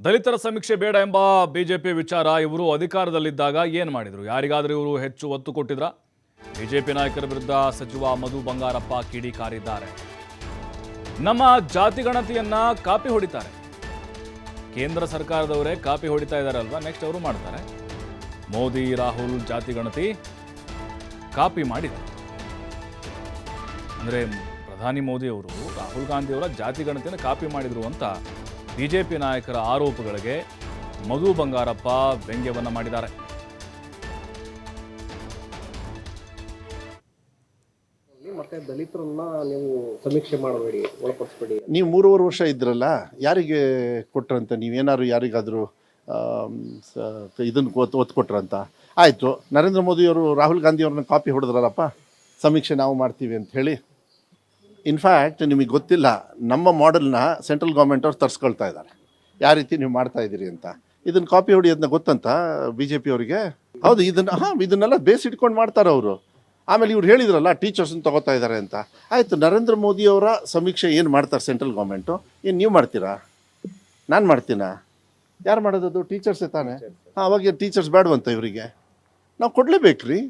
ದಲಿತರ ಸಮೀಕ್ಷೆ ಬೇಡ ಎಂಬ ಬಿಜೆಪಿ ವಿಚಾರ ಇವರು ಅಧಿಕಾರದಲ್ಲಿದ್ದಾಗ ಏನು ಮಾಡಿದ್ರು? ಯಾರಿಗಾದರೂ ಇವರು ಹೆಚ್ಚು ಒತ್ತು ಕೊಟ್ಟಿದ್ರ? ಬಿಜೆಪಿ ನಾಯಕರ ವಿರುದ್ಧ ಸಚಿವ ಮಧು ಬಂಗಾರಪ್ಪ ಕಿಡಿಕಾರಿದ್ದಾರೆ ನಮ್ಮ ಜಾತಿ ಗಣತಿಯನ್ನ ಕಾಪಿ ಹೊಡಿತಾರೆ. ಕೇಂದ್ರ ಸರ್ಕಾರದವರೇ ಕಾಪಿ ಹೊಡಿತಾ ಇದ್ದಾರಲ್ವಾ ನೆಕ್ಸ್ಟ್ ಅವರು ಮಾಡ್ತಾರೆ. ಮೋದಿ, ರಾಹುಲ್ ಜಾತಿ ಗಣತಿ ಕಾಪಿ ಮಾಡಿದ್ದಾರೆ ಅಂದರೆ ಪ್ರಧಾನಿ ಮೋದಿ ಅವರು ರಾಹುಲ್ ಗಾಂಧಿ ಅವರ ಜಾತಿ ಗಣತಿಯನ್ನು ಕಾಪಿ ಮಾಡಿದ್ರು ಅಂತ ಬಿಜೆಪಿ ನಾಯಕರ ಆರೋಪಗಳಿಗೆ ಮಧು ಬಂಗಾರಪ್ಪ ವ್ಯಂಗ್ಯವನ್ನ ಮಾಡಿದ್ದಾರೆ. ಮತ್ತೆ ದಲಿತರನ್ನ ನೀವು ಸಮೀಕ್ಷೆ ಮಾಡಬೇಡಿ ಒಳಪಡಿಸ್ಬೇಡಿ. ನೀವು ಮೂರುವರೆ ವರ್ಷ ಇದ್ರಲ್ಲ ಯಾರಿಗೆ ಕೊಟ್ರಂತ? ನೀವೇನಾದ್ರು ಯಾರಿಗಾದರೂ ಇದನ್ನು ಒತ್ತು ಒತ್ತು ಕೊಟ್ರಂತ? ಆಯಿತು. ನರೇಂದ್ರ ಮೋದಿಯವರು ರಾಹುಲ್ ಗಾಂಧಿಯವ್ರನ್ನ ಕಾಪಿ ಹೊಡೆದ್ರಲ್ಲಪ್ಪ? ಸಮೀಕ್ಷೆ ನಾವು ಮಾಡ್ತೀವಿ ಅಂತ ಹೇಳಿ. ಇನ್ಫ್ಯಾಕ್ಟ್ ನಿಮಗೆ ಗೊತ್ತಿಲ್ಲ, ನಮ್ಮ ಮಾಡೆಲ್ನ ಸೆಂಟ್ರಲ್ ಗೌರ್ಮೆಂಟ್ ಅವ್ರು ತರಿಸ್ಕೊಳ್ತಾ ಇದ್ದಾರೆ. ಯಾವ ರೀತಿ ನೀವು ಮಾಡ್ತಾ ಇದ್ದೀರಿ ಅಂತ. ಇದನ್ನು ಕಾಪಿ ಹೊಡಿಯೋದನ್ನ ಗೊತ್ತಂತ ಬಿ ಜೆ ಪಿ ಅವರಿಗೆ? ಹೌದು, ಇದನ್ನು, ಹಾಂ, ಇದನ್ನೆಲ್ಲ ಬೇಸ್ ಇಟ್ಕೊಂಡು ಮಾಡ್ತಾರೆ ಅವರು. ಆಮೇಲೆ ಇವ್ರು ಹೇಳಿದ್ರಲ್ಲ ಟೀಚರ್ಸನ್ನ ತಗೋತಾ ಇದ್ದಾರೆ ಅಂತ. ಆಯಿತು, ನರೇಂದ್ರ ಮೋದಿಯವರ ಸಮೀಕ್ಷೆ ಏನು ಮಾಡ್ತಾರೆ ಸೆಂಟ್ರಲ್ ಗೌರ್ಮೆಂಟು ಏನು ನೀವು ಮಾಡ್ತೀರಾ? ನಾನು ಮಾಡ್ತೀನಾ? ಯಾರು ಮಾಡೋದದು? ಟೀಚರ್ಸೇ ತಾನೇ? ಹಾಂ, ಅವಾಗ ಟೀಚರ್ಸ್ ಬೇಡವಂತ ಇವರಿಗೆ. ನಾವು ಕೊಡಲೇಬೇಕ್ರಿ.